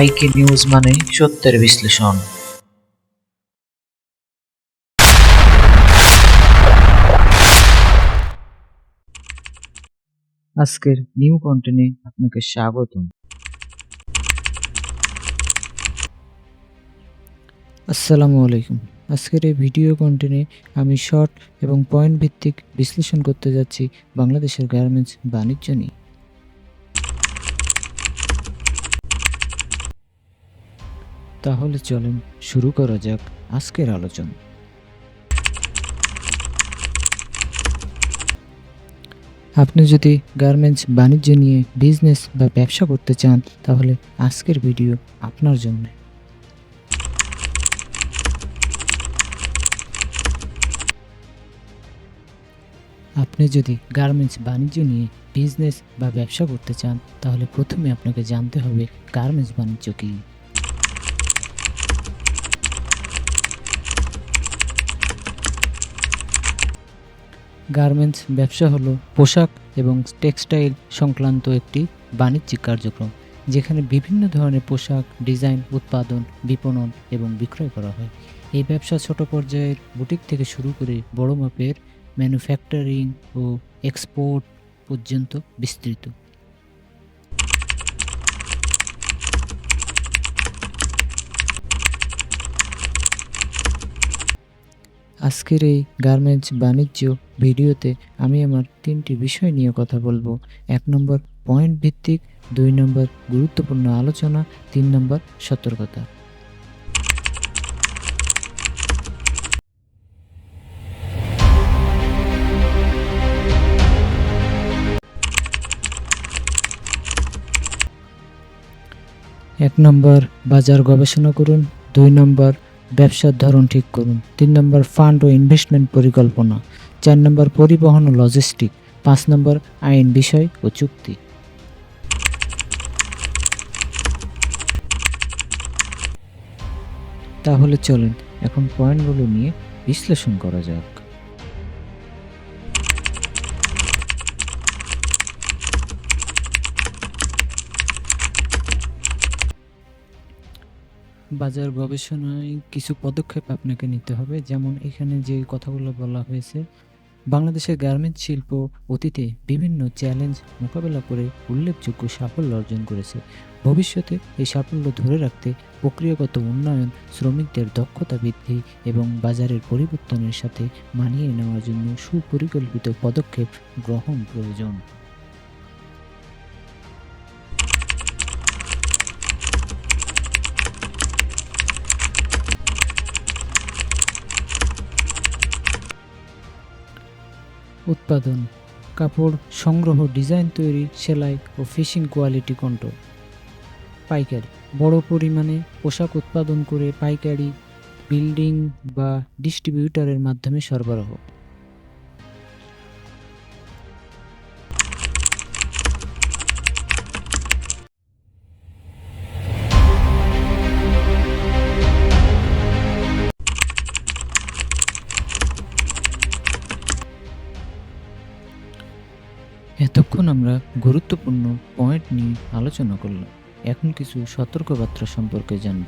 আইকে নিউজ মানে সত্যের বিশ্লেষণ। আজকের নিউ কন্টেন্টে আপনাকে স্বাগতম। আসসালামু আলাইকুম। আজকের এই ভিডিও কন্টেন্টে আমি শর্ট এবং পয়েন্ট ভিত্তিক বিশ্লেষণ করতে যাচ্ছি বাংলাদেশের গার্মেন্টস বাণিজ্য নিয়ে। তাহলে চলেন শুরু করা যাক আজকের আলোচনা। আপনি যদি গার্মেন্টস বাণিজ্য নিয়ে বিজনেস বা ব্যবসা করতে চান, তাহলে আজকের ভিডিও আপনার জন্য। আপনি যদি গার্মেন্টস বাণিজ্য নিয়ে বিজনেস বা ব্যবসা করতে চান, তাহলে প্রথমে আপনাকে জানতে হবে গার্মেন্টস বাণিজ্য কী। গার্মেন্টস ব্যবসা হলো পোশাক এবং টেক্সটাইল সংক্রান্ত একটি বাণিজ্যিক কার্যক্রম, যেখানে বিভিন্ন ধরনের পোশাক, ডিজাইন, উৎপাদন, বিপণন এবং বিক্রয় করা হয়। এই ব্যবসা ছোট পর্যায়ের বুটিক থেকে শুরু করে বড় মাপের ম্যানুফ্যাকচারিং ও এক্সপোর্ট পর্যন্ত বিস্তৃত। আজকের এই গার্মেন্টস বাণিজ্য ভিডিওতে আমি আমার তিনটি বিষয় নিয়ে কথা বলব। এক নম্বর পয়েন্ট ভিত্তিক। দুই নম্বর, গুরুত্বপূর্ণ আলোচনা। তিন নম্বর, সতর্কতা। এক নম্বর, বাজার গবেষণা করুন। দুই নম্বর ব্যবসার ধরন ঠিক করুন। তিন নম্বর ফান্ড ও ইনভেস্টমেন্ট পরিকল্পনা। চার নম্বর, পরিবহন ও লজিস্টিক পাঁচ নম্বর, আইন বিষয় ও চুক্তি। তাহলে চলেন, এখন পয়েন্টগুলো নিয়ে বিশ্লেষণ করা যাক। বাজার গবেষণায় কিছু পদক্ষেপ আপনাকে নিতে হবে। যেমন এখানে যে কথাগুলো বলা হয়েছে, বাংলাদেশের গার্মেন্টস শিল্প অতীতে বিভিন্ন চ্যালেঞ্জ মোকাবেলা করে উল্লেখযোগ্য সাফল্য অর্জন করেছে। ভবিষ্যতে এই সাফল্য ধরে রাখতে প্রক্রিয়াগত উন্নয়ন, শ্রমিকদের দক্ষতা বৃদ্ধি এবং বাজারের পরিবর্তনের সাথে মানিয়ে নেওয়ার জন্য সুপরিকল্পিত পদক্ষেপ গ্রহণ প্রয়োজন। উৎপাদন, কাপড় সংগ্রহ, ডিজাইন তৈরি, সেলাই ও ফিশিং কোয়ালিটি কন্ট্রোল। পাইকারি, বড় পরিমাণে পোশাক উৎপাদন করে পাইকারি, বিল্ডিং বা ডিস্ট্রিবিউটারের মাধ্যমে সরবরাহ। এতক্ষণ আমরা গুরুত্বপূর্ণ পয়েন্ট নিয়ে আলোচনা করলাম। এখন কিছু সতর্কবার্তা সম্পর্কে জানব।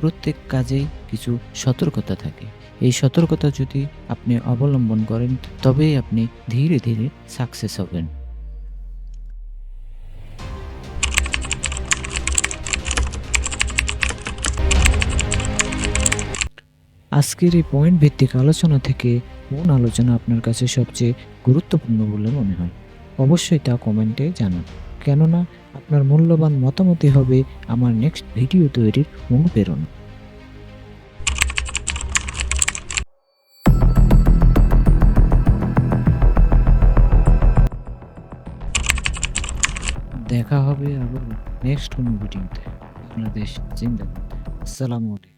প্রত্যেক কাজেই কিছু সতর্কতা থাকে। এই সতর্কতা যদি আপনি অবলম্বন করেন, তবেই আপনি ধীরে ধীরে সাকসেস হবেন। আজকের এই পয়েন্ট ভিত্তিক আলোচনা থেকে কোন আলোচনা আপনার কাছে সবচেয়ে গুরুত্বপূর্ণ বলে মনে হয়। অবশ্যই তা কমেন্টে জানান। কেননা আপনার মূল্যবান মতামতই হবে আমার নেক্সট ভিডিও তৈরির অনুপ্রেরণা। দেখা হবে আবার নেক্সট কোনো ভিডিওতে বাংলাদেশ জিন্দাবাদ। আসসালামু আলাইকুম।